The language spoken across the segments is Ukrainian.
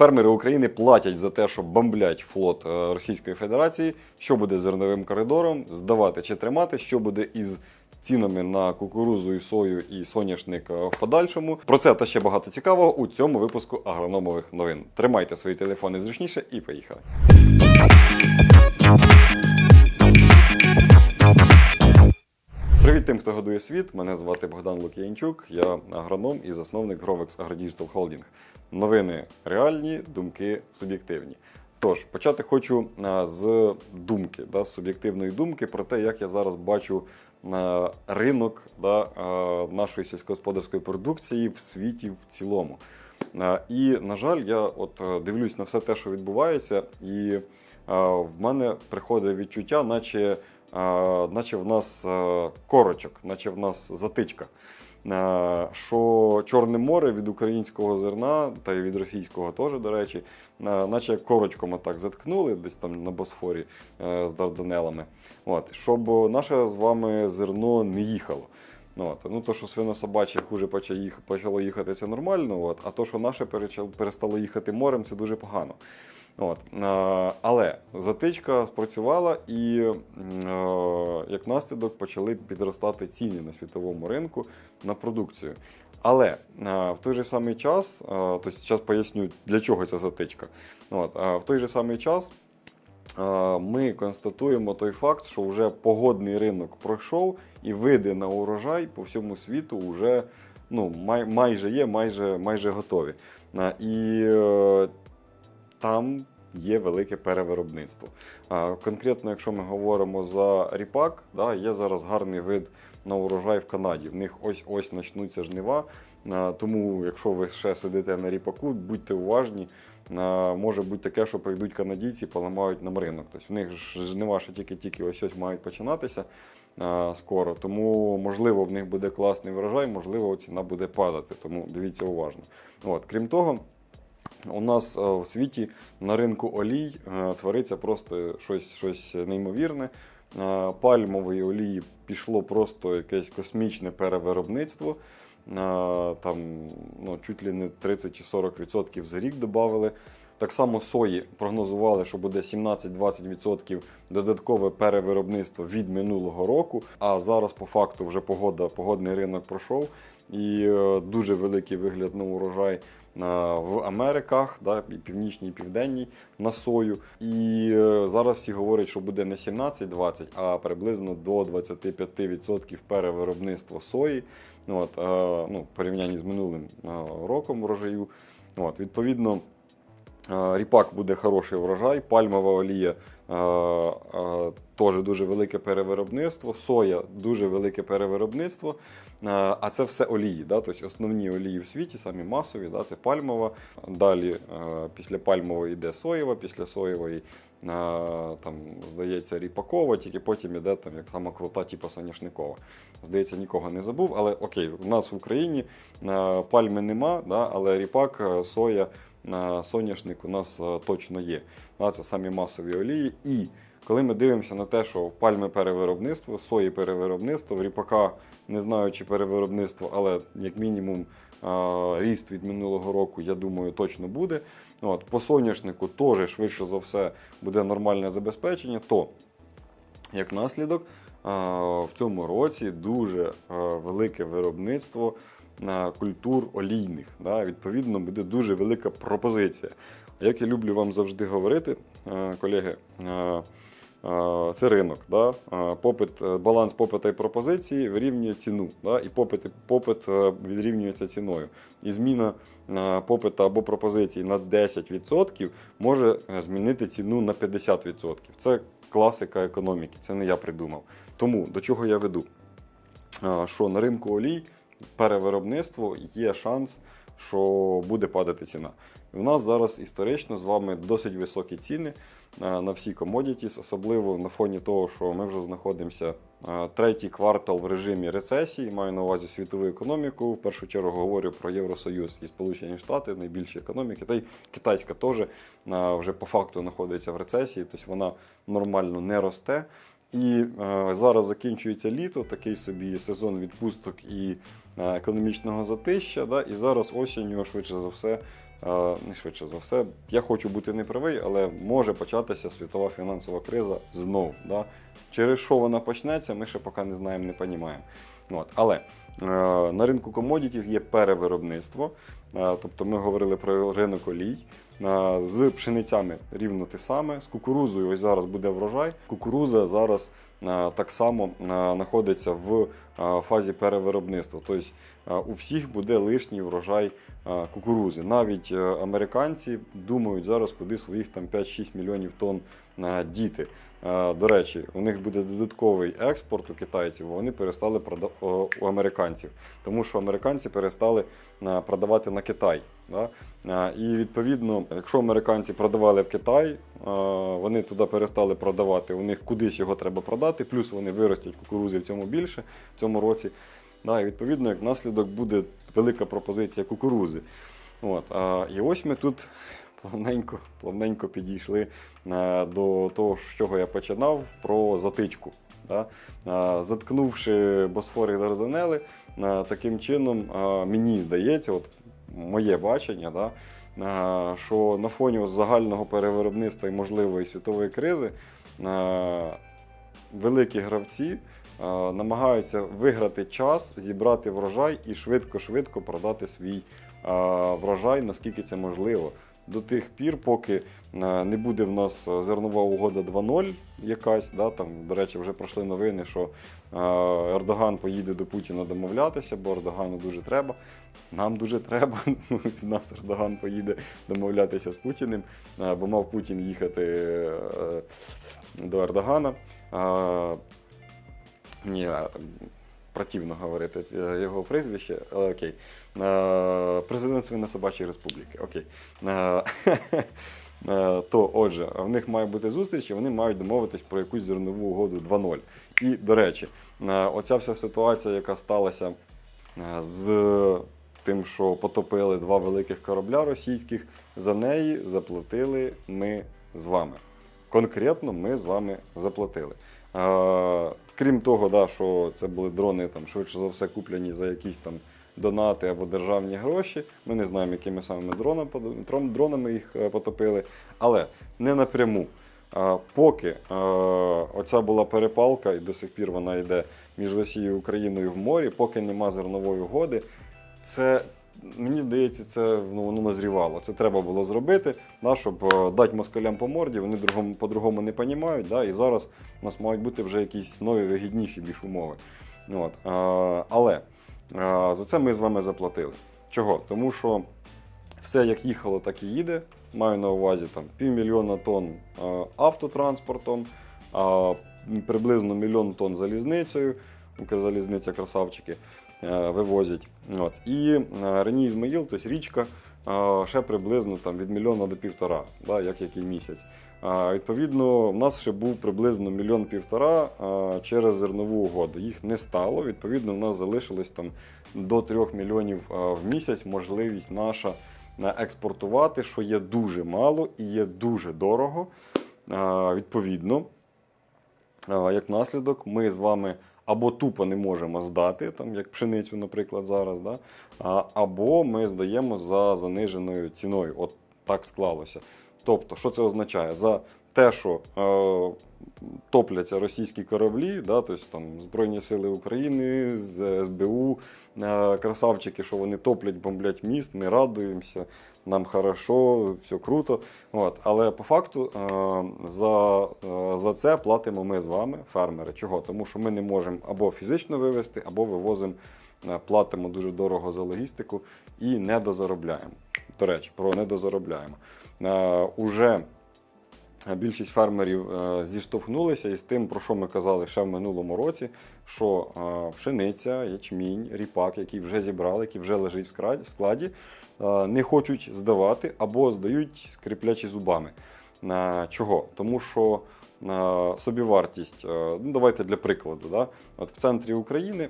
Фермери України платять за те, щоб бомблять флот е, Російської Федерації. Що буде з зерновим коридором, здавати чи тримати, що буде із цінами на кукурузу і сою і соняшник е, в подальшому. Про це та ще багато цікавого у цьому випуску агрономових новин. Тримайте свої телефони зручніше і поїхали. Привіт тим, хто годує світ. Мене звати Богдан Лук'янчук, я агроном і засновник Grovex AgroDigital Holding. Новини реальні, думки суб'єктивні. Тож, почати хочу з думки, да, з суб'єктивної думки про те, як я зараз бачу ринок да, нашої сільськогосподарської продукції в світі в цілому. І, на жаль, я от е, дивлюсь на все те, що відбувається, і в мене приходить відчуття, наче, наче в нас корочок, наче в нас затичка. А, Що Чорне море від українського зерна та й від російського теж, до речі, наче корочком отак заткнули десь там на Босфорі е, з Дарданелами. От, щоб наше з вами зерно не їхало. От. Ну, то, що свинособаче хуже почало їхати, це нормально. От. А то, що наше перестало їхати морем, це дуже погано. От. Але затичка спрацювала і е, як наслідок почали підростати ціни на світовому ринку на продукцію. Але е, в той же самий час, е, тобто зараз поясню, для чого ця затичка. От, е, в той же самий час е, ми констатуємо той факт, що вже погодний ринок пройшов і види на урожай по всьому світу вже ну, май, майже є, майже, майже готові. Е, І е, там є велике перевиробництво. Конкретно, якщо ми говоримо за ріпак, да, є зараз гарний вид на урожай в Канаді. В них ось-ось почнуться жнива. Тому, якщо ви ще сидите на ріпаку, будьте уважні. Може бути таке, що прийдуть канадійці, поламають нам ринок. Тобто в них жнива ще тільки-тільки ось ось мають починатися скоро. Тому, можливо, в них буде класний врожай, можливо, ціна буде падати. Тому дивіться уважно. От, крім того. У нас е, в світі на ринку олій е, твориться просто щось, щось неймовірне. Е, Пальмової олії пішло просто якесь космічне перевиробництво. Там ну, чуть ли не 30 чи 40% за рік додали. Так само сої прогнозували, що буде 17-20% додаткове перевиробництво від минулого року. А зараз по факту вже погода, погодний ринок пройшов і дуже великий вигляд на урожай в Америках, да, і північній, і південній на сою. І е, зараз всі говорять, що буде не 17-20, а приблизно до 25% перевиробництва сої. От, е, ну, в порівнянні з минулим е, роком врожаю. От, відповідно, Е, Ріпак буде хороший врожай, пальмова олія е, е, теж дуже велике перевиробництво, соя дуже велике перевиробництво. Е, а це все олії. Да? Тобто основні олії в світі, самі масові, да? це пальмова. Далі е, після пальмової йде соєва, після соєвої е, там, здається, ріпакова, тільки потім йде там, як сама крута, типу соняшникова. Здається, нікого не забув. Але окей, у нас в Україні е, пальми нема, да? але ріпак, е, соя соняшник у нас е, точно є. Це самі масові олії. І коли ми дивимося на те, що в пальми перевиробництво, сої перевиробництво, в ріпака не знаю, чи перевиробництво, але як мінімум е, ріст від минулого року, я думаю, точно буде. От, по соняшнику теж швидше за все буде нормальне забезпечення, то як наслідок, е, в цьому році дуже велике виробництво культур олійних. Да? Відповідно, буде дуже велика пропозиція. Як я люблю вам завжди говорити, е, колеги, е, е, це ринок. Да? Попит, баланс попита і пропозиції вирівнює ціну. Да? І попит, попит відрівнюється ціною. І зміна попита або пропозиції на 10% може змінити ціну на 50%. Це класика економіки, це не я придумав. Тому до чого я веду? Що на ринку олій перевиробництво є шанс, що буде падати ціна. І у нас зараз історично з вами досить високі ціни е, на всі комодітіс, особливо на фоні того, що ми вже знаходимося е, третій квартал в режимі рецесії. Маю на увазі світову економіку. В першу чергу говорю про Євросоюз і Сполучені Штати, найбільші економіки, та й китайська теж е, вже по факту знаходиться в рецесії, тобто вона нормально не росте. І зараз закінчується літо, такий собі сезон відпусток і економічного затища. Да? І зараз осінню, швидше за все, е, не швидше за все, я хочу бути неправий, але може початися світова фінансова криза знов. Да? Через що вона почнеться, ми ще поки не знаємо, не розуміємо. От. Але е, на ринку комодітів є перевиробництво. Е, тобто ми говорили про ринок олій. Е, З пшеницями рівно те саме. З кукурузою ось зараз буде врожай. Кукуруза зараз е, так само е, знаходиться в фазі перевиробництва. Тобто у всіх буде лишній врожай кукурузи. Навіть американці думають зараз, куди своїх там 5-6 мільйонів тонн діти. До речі, у них буде додатковий експорт у китайців, а вони перестали прода- о, у американців, тому що американці перестали продавати на Китай. Да? І відповідно, якщо американці продавали в Китай, вони туди перестали продавати, у них кудись його треба продати, плюс вони виростять кукурузи в цьому більше в цьому році. Да, і відповідно, як наслідок буде велика пропозиція кукурузи. От, і ось ми тут плавненько, плавненько підійшли до того, з чого я починав, про затичку. Да? Заткнувши Босфор і Дарданели, таким чином мені здається, от моє бачення, да, е, що на фоні загального перевиробництва і можливої світової кризи е, великі гравці е, намагаються виграти час, зібрати врожай і швидко-швидко продати свій врожай, наскільки це можливо. До тих пір, поки е, не буде в нас зернова угода 2.0 якась, да, там, до речі, вже пройшли новини, що е, Ердоган поїде до Путіна домовлятися, бо Ердогану дуже треба. Нам дуже треба. Ну, Від нас Ердоган поїде домовлятися з Путіним, е, бо мав Путін їхати е, до Ердогана. Е, е, противно говорити е, його прізвище, але окей. Е, Президент Свинособачої Республіки. Окей. Е, То, отже, в них має бути зустріч, і вони мають домовитись про якусь зернову угоду 2.0. І, до речі, оця вся ситуація, яка сталася з тим, що потопили два великих корабля російських, за неї заплатили ми з вами. Конкретно ми з вами заплатили. Крім того, да, що це були дрони, там, швидше за все, куплені за якісь там донати або державні гроші. Ми не знаємо, якими самими дронами, дронами їх е, потопили, але не напряму. Е, Поки е, оця була перепалка, і до сих пір вона йде між Росією і Україною в морі, поки нема зернової угоди, це мені здається, це ну, воно назрівало. Це треба було зробити, да, щоб е, дати москалям по морді, вони другому, по-другому не розуміють, да, і зараз у нас мають бути вже якісь нові вигідніші більш умови. От, е, але е, за це ми з вами заплатили. Чого? Тому що все як їхало, так і їде. Маю на увазі там півмільйона тонн автотранспортом, а приблизно мільйон тонн залізницею. Укрзалізниця красавчики е, вивозять. От. І е, Рені Ізмаїл, тобто річка, е, ще приблизно там, від мільйона до півтора, да, як який місяць. Відповідно, в нас ще був приблизно мільйон півтора через зернову угоду. Їх не стало. Відповідно, в нас залишилось там до 3 мільйонів в місяць можливість наша експортувати, що є дуже мало і є дуже дорого. Відповідно, як наслідок, ми з вами або тупо не можемо здати, там, як пшеницю, наприклад, зараз, да? або ми здаємо за заниженою ціною. От так склалося. Тобто, що це означає? За те, що е, топляться російські кораблі, да, тобто там Збройні Сили України, з СБУ, е, красавчики, що вони топлять, бомблять міст, ми радуємося, нам хорошо, все круто. От. Але по факту е, за, е, за це платимо ми з вами, фермери. Чого? Тому що ми не можемо або фізично вивезти, або вивозимо, е, платимо дуже дорого за логістику і недозаробляємо. До речі, про недозаробляємо. Е, Уже більшість фермерів е, зіштовхнулися із тим, про що ми казали ще в минулому році, що е, пшениця, ячмінь, ріпак, який вже зібрали, який вже лежить в складі, е, не хочуть здавати або здають скріплячі зубами. Чого? Тому що собівартість, ну давайте для прикладу, да? от в центрі України,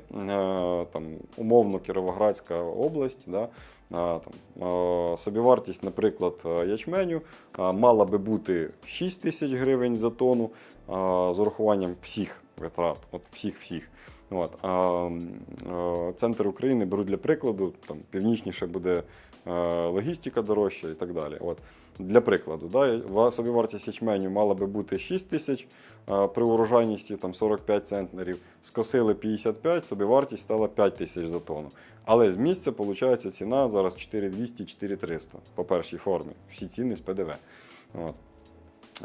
там, умовно Кіровоградська область, да? Там, собівартість, наприклад, е, ячменю мала би бути 6 тисяч гривень за тонну з урахуванням всіх витрат, от всіх-всіх. От, а, е, центр України беру для прикладу, там північніше буде логістика дорожча і так далі. От. Для прикладу, да, собівартість ячменю мала би бути 6 тисяч е, при урожайності там, 45 центнерів. Скосили 55, собівартість стала 5 тисяч за тонну. Але з місця виходить ціна зараз 4200-4300 по першій формі. Всі ціни з ПДВ. От.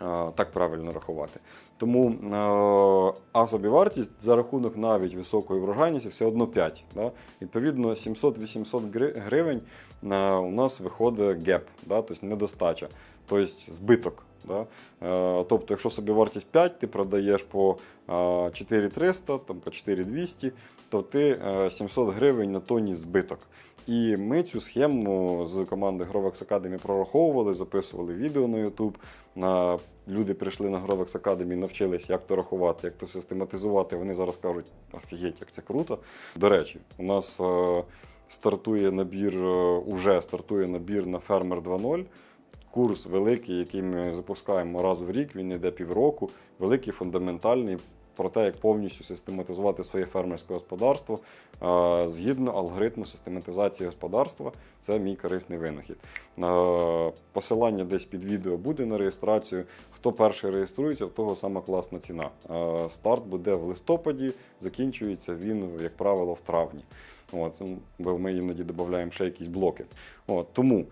Е, Так правильно рахувати. Тому е, а собівартість за рахунок навіть високої врожайності все одно 5. Да? Відповідно, 700-800 гривень е, у нас виходить геп, да? тобто недостача, тобто збиток. Да? Тобто, якщо собівартість 5, ти продаєш по е, 4300, там, по 4200, то ти е, 700 гривень на тонні збиток. І ми цю схему з команди Grovex Academy прораховували, записували відео на YouTube. На... Люди прийшли на Grovex Academy, навчились, як то рахувати, як то систематизувати. Вони зараз кажуть, офігеть, як це круто. До речі, у нас е, стартує набір, е, уже стартує набір на Фермер 2.0. Курс великий, який ми запускаємо раз в рік, він йде півроку, великий, фундаментальний, про те, як повністю систематизувати своє фермерське господарство згідно алгоритму систематизації господарства. Це мій корисний винахід. Посилання десь під відео буде на реєстрацію. Хто перший реєструється, в того сама класна ціна. Старт буде в листопаді, закінчується він, як правило, в травні. От, бо ми іноді додаємо ще якісь блоки. От, тому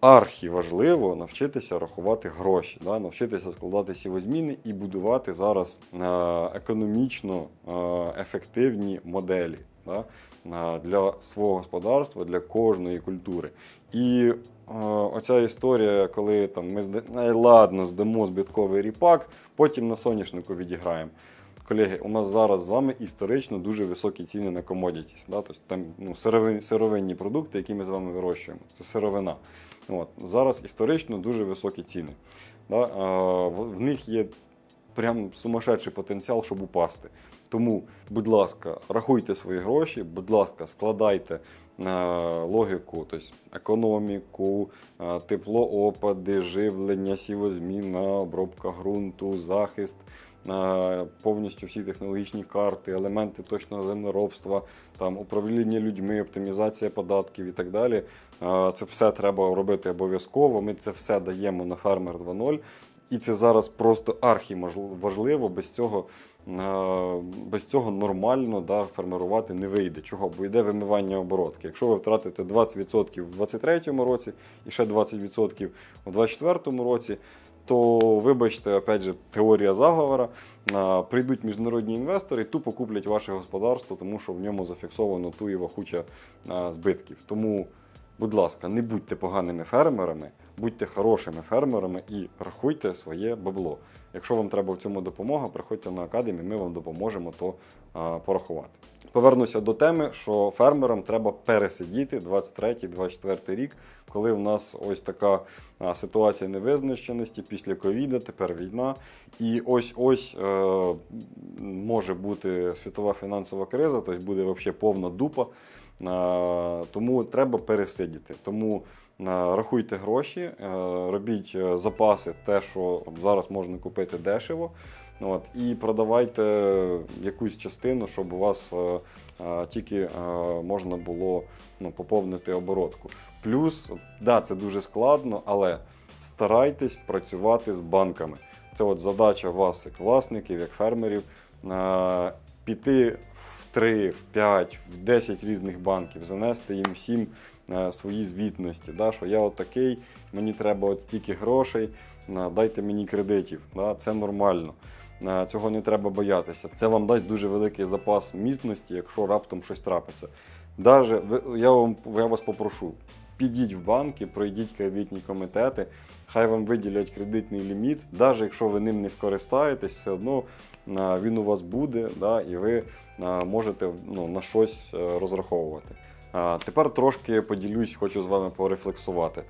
архі важливо навчитися рахувати гроші, да? навчитися складати сівозміни і будувати зараз е, економічно е, ефективні моделі да? е, для свого господарства, для кожної культури. І оця історія, коли там ми. «Ай, ладно, здамо збитковий ріпак, потім на соняшнику відіграємо. Колеги, у нас зараз з вами історично дуже високі ціни на комодітіс. Да? Тобто там ну, сировин, сировинні продукти, які ми з вами вирощуємо. Це сировина. От. Зараз історично дуже високі ціни. Да? В, них є прям сумасшедший потенціал, щоб упасти. Тому, будь ласка, рахуйте свої гроші, будь ласка, складайте логіку, тобто економіку, теплоопади, живлення, сівозміна, обробка ґрунту, захист, повністю всі технологічні карти, елементи точного землеробства, там управління людьми, оптимізація податків і так далі. Це все треба робити обов'язково. Ми це все даємо на фермер 2.0. І це зараз просто архіважливо, без цього, е, без цього нормально да, фермерувати не вийде. Чого? Бо йде вимивання оборотки. Якщо ви втратите 20% в 2023 році і ще 20% у 2024 році, то вибачте, опять же, теорія заговора. Прийдуть міжнародні інвестори і тупо куплять ваше господарство, тому що в ньому зафіксовано туєва куча а, збитків. Тому Будь ласка, не будьте поганими фермерами, будьте хорошими фермерами і рахуйте своє бабло. Якщо вам треба в цьому допомога, приходьте на академію, ми вам допоможемо то порахувати. Повернуся до теми, що фермерам треба пересидіти 23-24 рік, коли в нас ось така ситуація невизначеності після ковіда, тепер війна. І ось ось е, може бути світова фінансова криза, тобто буде взагалі повна дупа. Е, Тому треба пересидіти. Тому рахуйте гроші, е, робіть е, запаси, те, що зараз можна купити дешево. От, і продавайте якусь частину, щоб у вас е, е, тільки е, можна було ну, поповнити оборотку. Плюс, да, це дуже складно, але старайтесь працювати з банками. Це от задача вас, як власників, як фермерів, піти в 3, в 5, в 10 різних банків, занести їм всім свої звітності. Да, що я отакий, мені треба от стільки грошей, дайте мені кредитів. Да, це нормально. Е, Цього не треба боятися. Це вам дасть дуже великий запас міцності, якщо раптом щось трапиться. Даже, я, вам, я вас попрошу, підіть в банки, пройдіть кредитні комітети, хай вам виділять кредитний ліміт, навіть якщо ви ним не скористаєтесь, все одно він у вас буде, да, і ви можете ну, на щось е, розраховувати. Тепер трошки поділюсь, хочу з вами порефлексувати.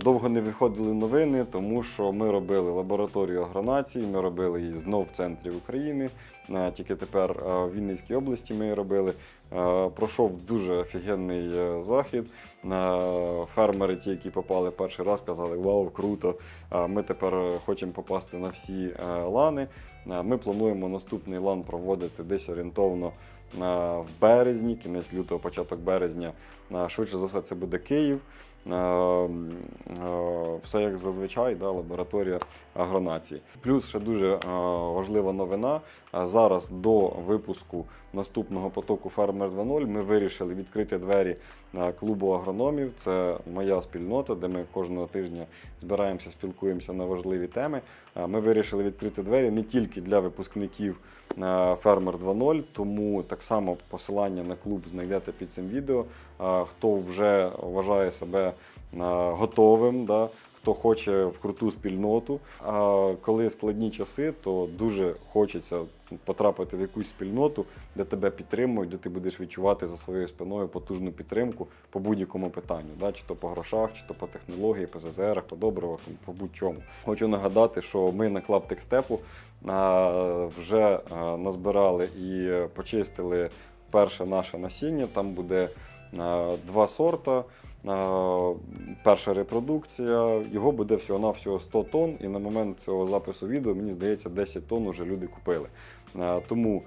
Довго не виходили новини, тому що ми робили лабораторію агронації, ми робили її знов в центрі України. Тільки тепер в Вінницькій області ми її робили. Пройшов дуже офігенний е, захід. Фермери, ті, які попали перший раз, казали: Вау, круто! Ми тепер е, хочемо попасти на всі е, лани. А, Ми плануємо наступний лан проводити десь орієнтовно в березні, кінець лютого, початок березня. Е, Швидше за все, це буде Київ. Е, е, Все як зазвичай, да, лабораторія агронації. Плюс ще дуже е, важлива новина. Зараз до випуску наступного потоку Фермер 2.0 ми вирішили відкрити двері е, клубу агрономів. Це моя спільнота, де ми кожного тижня збираємося, спілкуємося на важливі теми. Е, Ми вирішили відкрити двері не тільки для випускників е, Фермер 2.0, тому так само посилання на клуб знайдете під цим відео. Е, Хто вже вважає себе е, готовим, да, хто хоче в круту спільноту. А коли складні часи, то дуже хочеться потрапити в якусь спільноту, де тебе підтримують, де ти будеш відчувати за своєю спиною потужну підтримку по будь-якому питанню, да, чи то по грошах, чи то по технології, по ЗЗРах, по добривах, по будь-чому. Хочу нагадати, що ми на Клаптекстепу вже назбирали і почистили перше наше насіння. Там буде два сорта. А, Перша репродукція, його буде всього-навсього 100 тонн, і на момент цього запису відео, мені здається, 10 тонн вже люди купили. Тому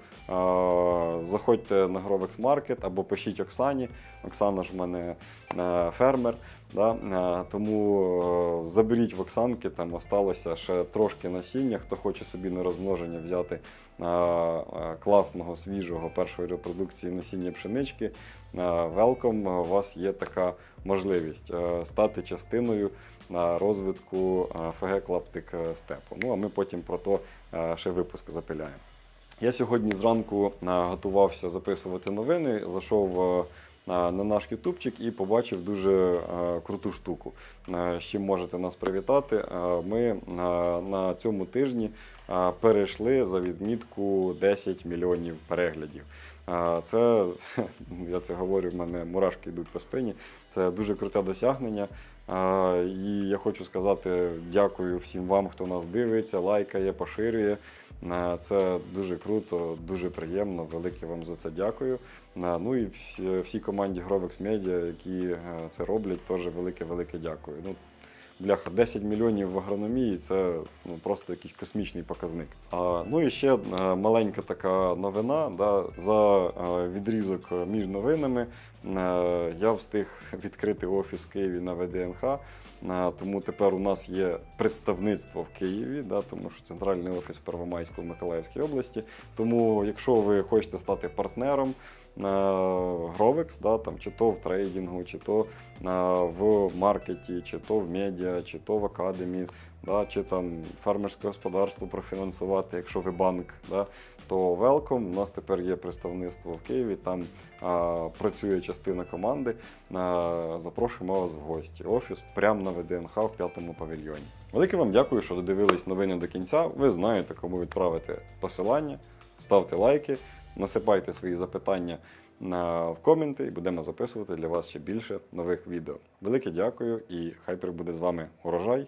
заходьте на Grovex Market або пишіть Оксані. Оксана ж в мене фермер. Да? Тому е, заберіть в Оксанки, там осталося ще трошки насіння. Хто хоче собі на розмноження взяти класного, свіжого першої репродукції насіння пшенички. Велком, у вас є така можливість е, стати частиною розвитку е, ФГ Клаптик Степу. Ну а ми потім про то е, ще випуск запиляємо. Я сьогодні зранку готувався записувати новини, зайшов на на наш ютубчик і побачив дуже круту штуку. З чим можете нас привітати. Ми на цьому тижні перейшли за відмітку 10 мільйонів переглядів. Це я це говорю, в мене мурашки йдуть по спині. Це дуже круте досягнення. І я хочу сказати дякую всім вам, хто нас дивиться, лайкає, поширює. Це дуже круто, дуже приємно. Велике вам за це дякую. Ну і всі- всій команді Grovex Media, які е, це роблять, теж велике-велике дякую. Ну, Бляха, 10 мільйонів в агрономії це ну, просто якийсь космічний показник. А, ну і ще е, маленька така новина. Да, за е, відрізок між новинами е, я встиг відкрити офіс в Києві на ВДНХ. Тому тепер у нас є представництво в Києві, да, тому що центральний офіс в Первомайську області. Тому, якщо ви хочете стати партнером Гровекс, да, там, чи то в трейдингу, чи то в маркеті, чи то в медіа, чи то в академі, да, чи там фермерське господарство профінансувати, якщо ви банк, да, то welcome. У нас тепер є представництво в Києві, там а, працює частина команди. А, запрошуємо вас в гості. Офіс прямо на ВДНХ в п'ятому павільйоні. Велике вам дякую, що додивились новини до кінця. Ви знаєте, кому відправити посилання. Ставте лайки, насипайте свої запитання в коменти і будемо записувати для вас ще більше нових відео. Велике дякую і хай прибуде з вами урожай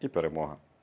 і перемога!